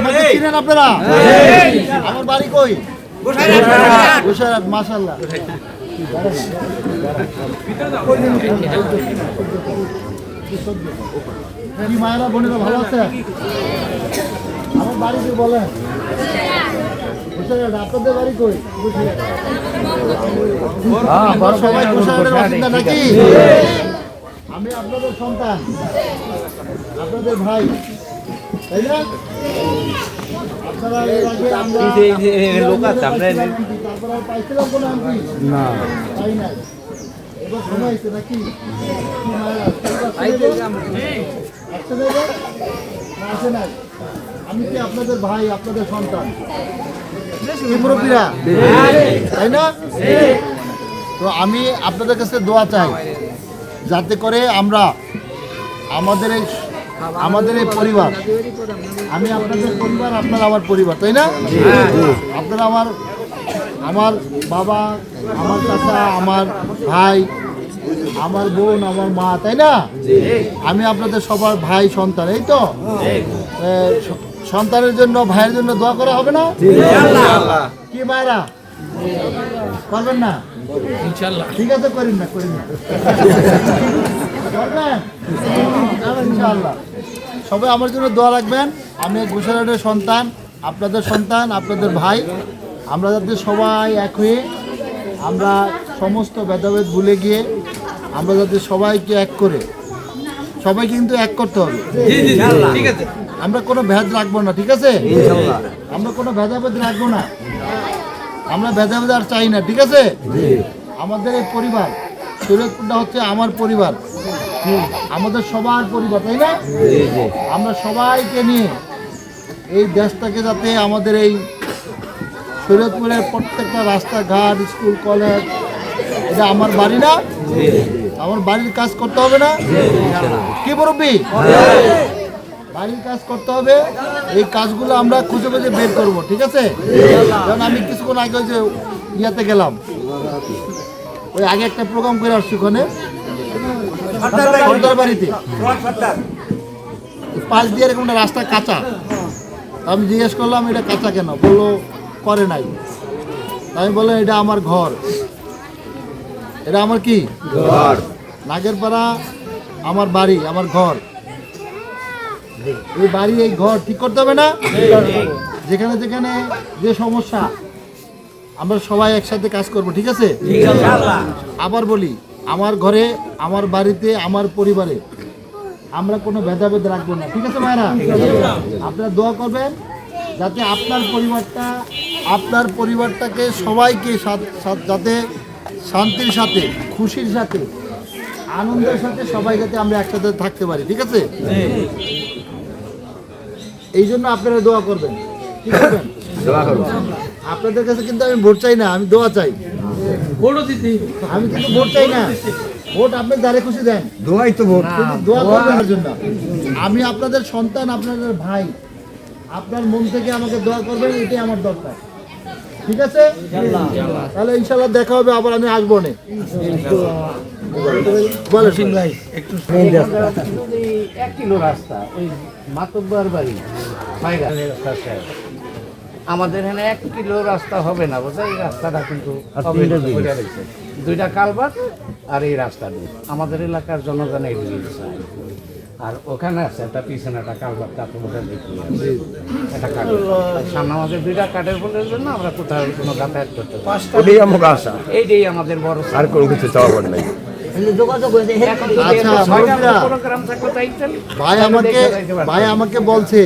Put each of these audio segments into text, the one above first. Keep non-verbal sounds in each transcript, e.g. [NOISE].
আমাকে চিনেন আপনারা? আমার বাড়ি কই? গোসাইরাট মাশাল্লাহ কি মায়েরা বোনেরা ভালো আছে? আমার বলেন? আপনাদের বাড়ি কই? আমরা সবাই বাসিন্দা নাকি? আমি আপনাদের সন্তান। আপনাদের ভাই। তাই না লোক আছে, আমরা পাইছিলাম কোনো না তাই এবার সময় নাকি আসছে না? না আমি কি আপনাদের ভাই আপনাদের সন্তান মুরব্বীরা তাই না তো আমি আপনাদের কাছে দোয়া চাই যাতে করে আমরা আমাদের এই আমাদের এই পরিবার। আমি আপনাদের পরিবার আপনার আমার পরিবার তাই না? আপনারা আমার আমার বাবা আমার চাচা আমার ভাই আমার বোন আমার মা তাই না? আমি আপনাদের সবার ভাই সন্তান এই তো? সন্তানের জন্য ভাইয়ের জন্য দোয়া করা হবে না? কি মায়েরা? করবেন না? ঠিক আছে করিন না করিন না। [LAUGHS] ইনশাআল্লাহ সবাই আমার জন্য দোয়া রাখবেন। আমি গুজরাটের সন্তান আপনাদের সন্তান আপনাদের ভাই। আমরা যাতে সবাই এক হয়ে আমরা সমস্ত ভেদাভেদ ভুলে গিয়ে আমরা যাতে সবাইকে এক করে সবাই কিন্তু এক করতে হবে। ঠিক আছে। আমরা কোনো ভেদ রাখব না ঠিক আছে? আমরা কোনো ভেদাভেদ রাখব না। আমরা ভেদাভেদ আর চাই না ঠিক আছে? আমাদের এই পরিবার শরীয়তপুরটা হচ্ছে আমার পরিবার। আমাদের সবার পরিবার তাই না? আমরা সবাইকে নিয়ে এই দেশটাকে যাতে আমাদের এই শরীয়তপুরের প্রত্যেকটা রাস্তাঘাট স্কুল কলেজ এটা আমার বাড়ি না? আমার বাড়ির কাজ করতে হবে না? কি মুরব্বী? বাড়ির কাজ করতে হবে। এই কাজগুলো আমরা খুঁজে খুঁজে বের করব ঠিক আছে? কারণ আমি কিছুক্ষণ আগে ওই যে ইয়াতে গেলাম। ওই আগে একটা প্রোগ্রাম করে আসছি ওখানে। সর্দার। বাড়িতে পাশ দিয়ে এরকম একটা রাস্তা কাঁচা। আমি জিজ্ঞেস করলাম এটা কাঁচা কেন? বলল করে নাই। আমি বললাম এটা আমার ঘর। এটা আমার কি? ঘর। নাগেরপাড়া আমার বাড়ি আমার ঘর। এই বাড়ি এই ঘর ঠিক করতে হবে না? যেখানে যেখানে যে সমস্যা আমরা সবাই একসাথে কাজ করব ঠিক আছে? আবার বলি আমার ঘরে আমার বাড়িতে আমার পরিবারে। আমরা কোনো ভেদাভেদ রাখব না। ঠিক আছে ভাইরা? আপনারা দোয়া করবেন যাতে আপনার পরিবারটা আপনার পরিবারটাকে সবাইকে যাতে শান্তির সাথে খুশির সাথে আনন্দের সাথে সবাই যাতে আমরা একসাথে থাকতে পারি। ঠিক আছে? এই জন্য আপনারা দোয়া করবেন। ঠিক আছে? আপনাদের কাছে কিন্তু আমি ভোট চাই না আমি দোয়া চাই। আমি কিন্তু ভোট চাই না। ভোট আপনি যারে খুশি দেন। দোয়াই তো ভোট। দোয়া জন্য আমি আপনাদের সন্তান আপনাদের ভাই। আপনার মন থেকে আমাকে দোয়া করবেন এটাই আমার দরকার। ঠিক আছে? তাহলে ইনশাল্লাহ দেখা হবে আবার আমি আসব না এক কিলো রাস্তা ওই মাতব্বার বাড়ি আমাদের এখানে এক কিলো রাস্তা হবে না বোঝা এই রাস্তাটা কিন্তু দুইটা কালবার আর এই রাস্তা নেই আমাদের এলাকার জনগণ এই দিয়েছে আর ওখানে আছে একটা পিছনে একটা কালবার তা তোমাদের দেখি একটা কাঠ সামনে আমাদের দুইটা কাঠের বলের জন্য আমরা কোথাও কোনো যাতায়াত করতে পারি এইটাই আমাদের বড় আর কোনো কিছু চাওয়ার নাই। আচ্ছা। ভাই আমাকে। ভাই আমাকে বলছে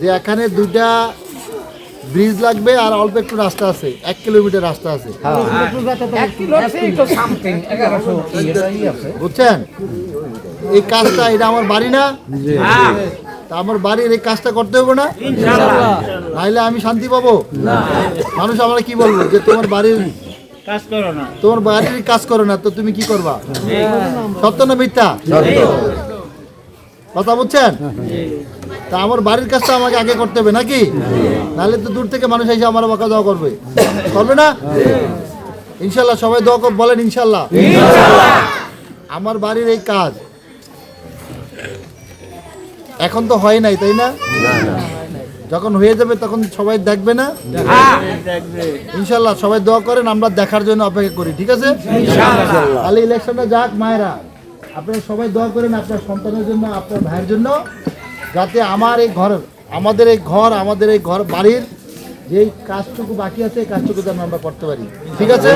যে এখানে দুইটা ব্রিজ লাগবে আর অল্প একটু রাস্তা আছে এক কিলোমিটার রাস্তা আছে। আছে। বুঝছেন? এই কাজটা এটা আমার বাড়ি না। তা আমার বাড়ির এই কাজটা করতে হবে না? নাইলে আমি শান্তি পাবো? মানুষ আমরা কি বলব যে তোমার বাড়ির কাজ করো না। তোমার বাড়ির কাজ করো না তো তুমি কি করবা? সত্য না মিথ্যা? কথা বুঝছেন? তা আমার বাড়ির কাজটা আমাকে আগে করতে হবে নাকি? নাহলে তো দূর থেকে মানুষ এসে আমার বাঁকা দোয়া করবে। করবে না? ইনশাল্লাহ সবাই দোয়া কর বলেন ইনশাল্লাহ। আমার বাড়ির এই কাজ এখন তো হয় নাই তাই না? যখন হয়ে যাবে তখন সবাই দেখবে না? ইনশাল্লাহ সবাই দোয়া করেন আমরা দেখার জন্য অপেক্ষা করি ঠিক আছে? তাহলে ইলেকশনটা যাক মায়েরা। আপনারা সবাই দোয়া করেন আপনার সন্তানের জন্য আপনার ভাইয়ের জন্য। যাতে আমার এই ঘর, আমাদের এই ঘর, আমাদের এই ঘর বাড়ির যেই কাজটুকু বাকি আছে, এই কাজটুকু যেন আমরা করতে পারি। ঠিক আছে?